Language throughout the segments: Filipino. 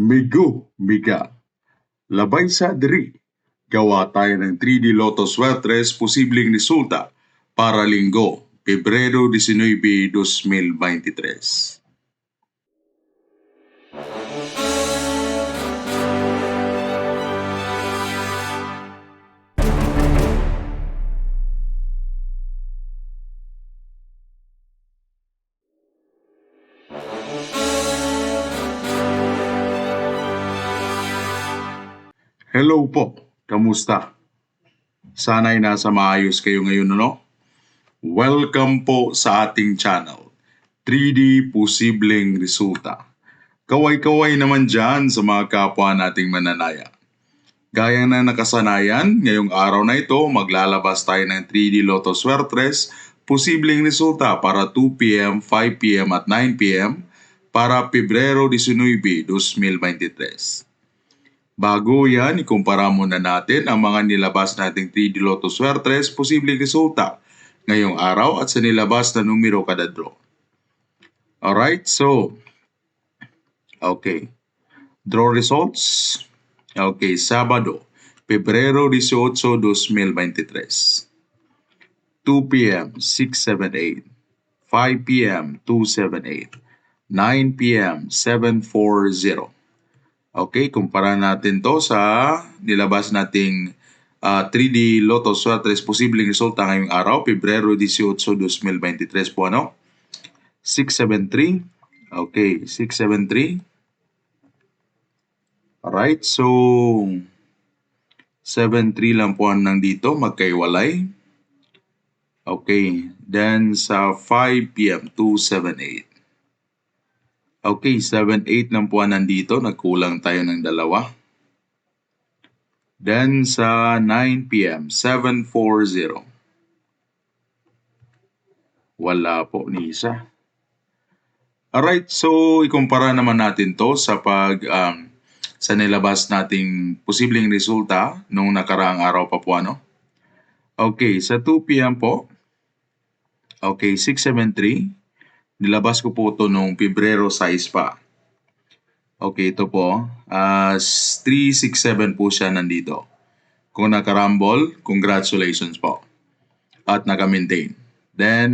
Migo, miga. Labay sa diri. Gawa tayo ng 3D Lotto Swertres posibleng resulta para linggo, Pebrero 19, 2023. Hello po, kamusta? Sana'y nasa maayos kayo ngayon, ano? Welcome po sa ating channel, 3D Posibleng Resulta. Kaway-kaway naman dyan sa mga kapwa nating mananaya. Gaya na nakasanayan, ngayong araw na ito, maglalabas tayo ng 3D Lotto Swertres, posibleng resulta para 2pm, 5pm at 9pm para Pebrero 19, 2023. Bago yan, ikumpara muna natin ang mga nilabas nating 3D Lotto Swertres posibleng resulta ngayong araw at sa nilabas na numero kada draw. Alright, so, okay. Draw results. Okay, Sabado, Pebrero 18, 2023. 2 p.m. 678, 5 p.m. 278, 9 p.m. 740. Okay, kumpara natin to sa nilabas nating uh, 3D Lotto Swertres posibleng resulta ngayong araw, Pebrero 18, 2023 po ano? 673. Okay, 673. Alright, so 73 lang po ang nandito, magkaiwalay. Okay, then sa 5 p.m. 278. Okay, 7-8 lang po nandito. Nagkulang tayo ng dalawa. Then sa 9 p.m., 7-4-0. Wala po ni isa. Alright, so ikumpara naman natin to sa pag um, sa nilabas nating posibleng resulta nung nakaraang araw pa po ano. Okay, sa 2 p.m. po. Okay, 673. Nilabas ko po ito noong Pebrero 6 pa. Okay, ito po. Uh, 367 po siya nandito. Kung nakarambol, congratulations po. At naka-maintain. Then,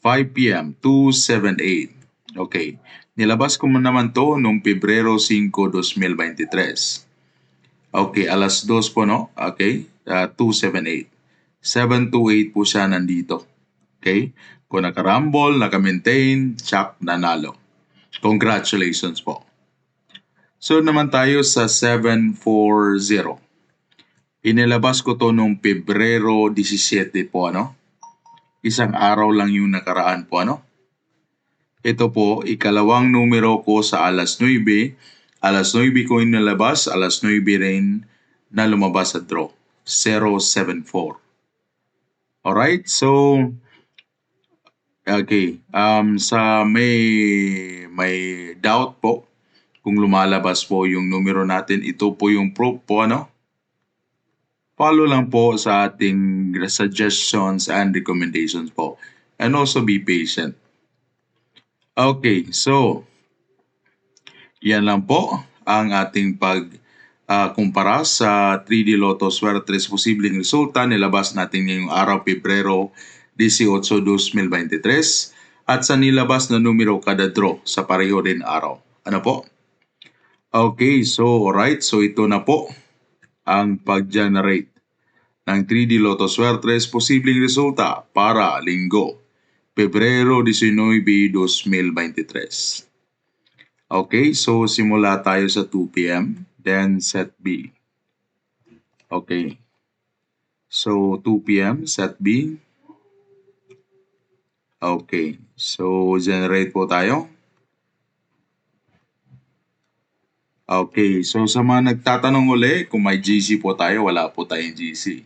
5 p.m. 278. Okay. Nilabas ko naman to noong Pebrero 5, 2023. Okay, alas 2 po no? Okay, uh, 278. 728 po siya nandito. Okay? Kung nakarambol, naka-maintain, check, nanalo. Congratulations po. So naman tayo sa 740. Inilabas ko to noong Pebrero 17 po ano. Isang araw lang yung nakaraan po ano. Ito po, ikalawang numero ko sa alas 9. Alas 9 ko inilabas, alas 9 rin na lumabas sa draw. 074. Alright, so Okay. Um, sa may may doubt po kung lumalabas po yung numero natin, ito po yung proof po ano. Follow lang po sa ating suggestions and recommendations po. And also be patient. Okay, so yan lang po ang ating pag uh, sa 3D Lotto Swertres posibleng resulta nilabas natin ngayong araw Pebrero 18, 2023 at sa nilabas na numero kada draw sa pareho din araw. Ano po? Okay, so alright. So ito na po ang pag-generate ng 3D Lotto Swertres posibleng resulta para linggo, Pebrero 19, 2023. Okay, so simula tayo sa 2 p.m. Then set B. Okay. So 2 p.m. set B. Okay. So, generate po tayo. Okay. So, sa mga nagtatanong uli, kung may GC po tayo, wala po tayong GC.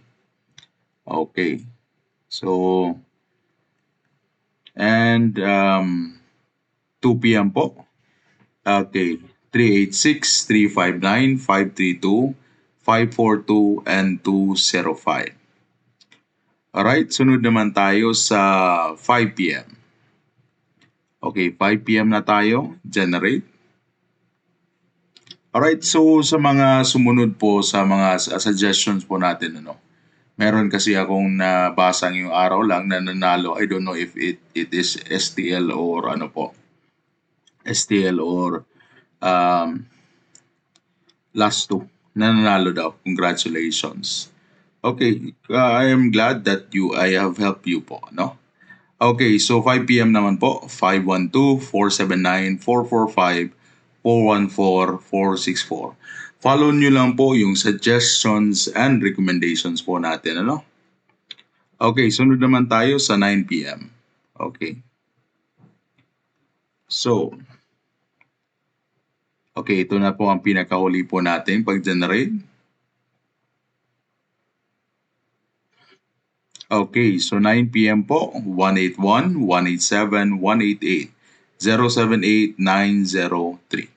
Okay. So, and um, 2 p.m. po. Okay. 386, 359, 532, 542, and 205. Alright, sunod naman tayo sa 5 p.m. Okay, 5 p.m. na tayo. Generate. Alright, so sa mga sumunod po sa mga s- suggestions po natin, ano, meron kasi akong nabasang yung araw lang na nanalo. I don't know if it, it is STL or ano po, STL or um, last two. Nananalo daw. Congratulations. Okay, uh, I am glad that you I have helped you po, no? Okay, so 5 p.m. naman po, 512-479-445, 414-464. Follow nyo lang po yung suggestions and recommendations po natin, ano? Okay, sunod naman tayo sa 9 p.m. Okay. So, okay, ito na po ang pinakahuli po natin pag-generate. Okay, so 9 p.m. po, 181, 187, 188, 078, 903.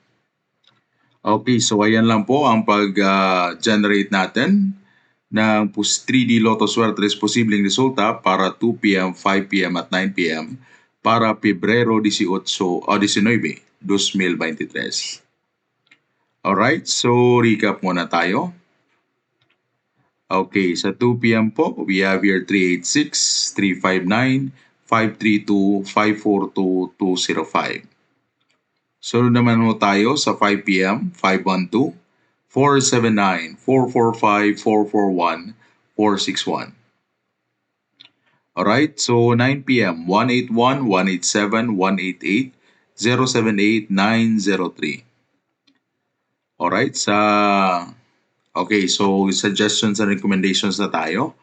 Okay, so ayan lang po ang pag-generate natin ng pus- 3D Lotto Suertes posibleng resulta para 2 p.m., 5 p.m. at 9 p.m. para Pebrero 18 o 19, 2023. Alright, so recap muna tayo. Okay, sa 2 p.m. po, we have here 386, 359, 532, 542, 205. Sunod naman ho tayo sa 5 p.m., 512, 479, 445, 441, 461. Alright, so 9 p.m., 181, 187, 188, 078, 903. Alright, sa Okay, so suggestions and recommendations na tayo.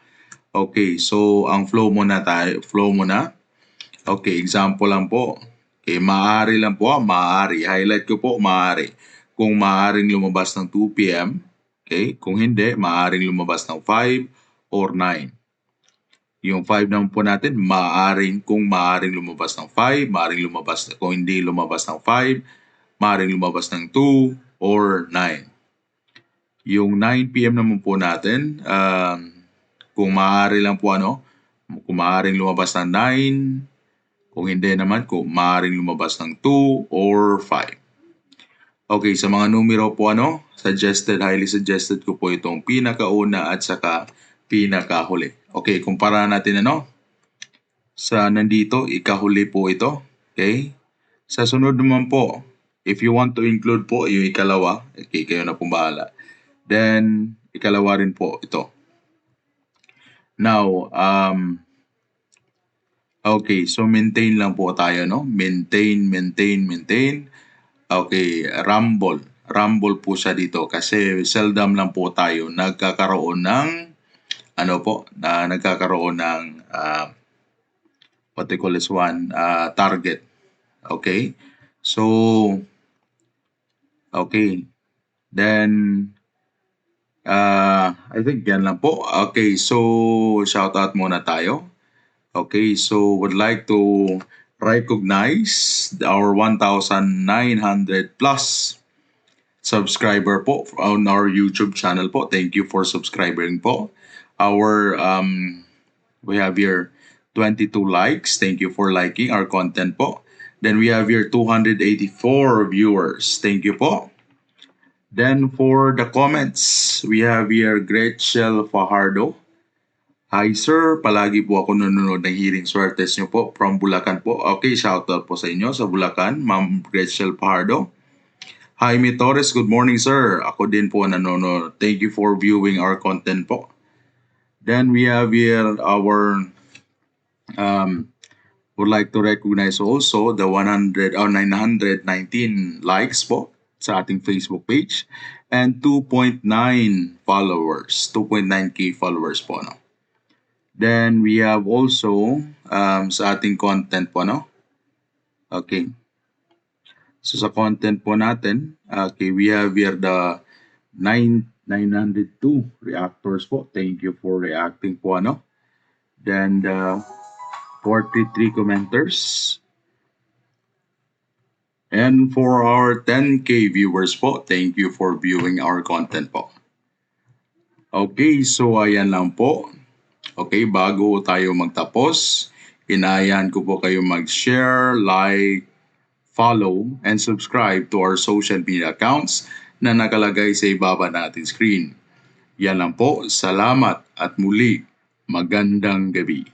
Okay, so ang flow muna tayo, flow muna. Okay, example lang po. Okay, maaari lang po, ah, maaari. Highlight ko po, maaari. Kung maaaring lumabas ng 2 p.m., okay? Kung hindi, maaaring lumabas ng 5 or 9. Yung 5 naman po natin, maaaring kung maaaring lumabas ng 5, maaaring lumabas, kung hindi lumabas ng 5, maaaring lumabas ng 2 or 9. Yung 9 p.m. naman po natin, um, kung maaari lang po ano, kung maaaring lumabas ng 9, kung hindi naman, kung maaaring lumabas ng 2 or 5. Okay, sa mga numero po ano, suggested, highly suggested ko po itong pinakauna at saka pinakahuli. Okay, kumpara natin ano, sa nandito, ikahuli po ito. Okay? Sa sunod naman po, if you want to include po yung ikalawa, okay, kayo na pong bahala. Then, ikalawa rin po ito. Now, um, okay, so maintain lang po tayo, no? Maintain, maintain, maintain. Okay, rumble. Rumble po siya dito kasi seldom lang po tayo nagkakaroon ng ano po, na nagkakaroon ng uh, what they call this one, uh, target. Okay? So, okay. Then, uh, I think yan lang po. Okay, so shout out muna tayo. Okay, so would like to recognize our 1,900 plus subscriber po on our YouTube channel po. Thank you for subscribing po. Our um we have here 22 likes. Thank you for liking our content po. Then we have here 284 viewers. Thank you po. Then for the comments, we have here Gretchel Fajardo. Hi sir, palagi po ako nanonood ng hearing swertes nyo po from Bulacan po. Okay, shoutout po sa inyo sa Bulacan, Ma'am Gretchel Fajardo. Jaime Torres, good morning sir. Ako din po nanonood. Thank you for viewing our content po. Then we have here our um, would like to recognize also the 100 or 919 likes po sa ating Facebook page and 2.9 followers, 2.9k followers po no. Then we have also um, sa ating content po no. Okay. So sa content po natin, okay, we have here the 9 902 reactors po. Thank you for reacting po ano. Then the 43 commenters. And for our 10k viewers po, thank you for viewing our content po. Okay, so ayan lang po. Okay, bago tayo magtapos, inayan ko po kayo mag-share, like, follow, and subscribe to our social media accounts. na nakalagay sa ibaba natin screen. Yan lang po, salamat at muli, magandang gabi.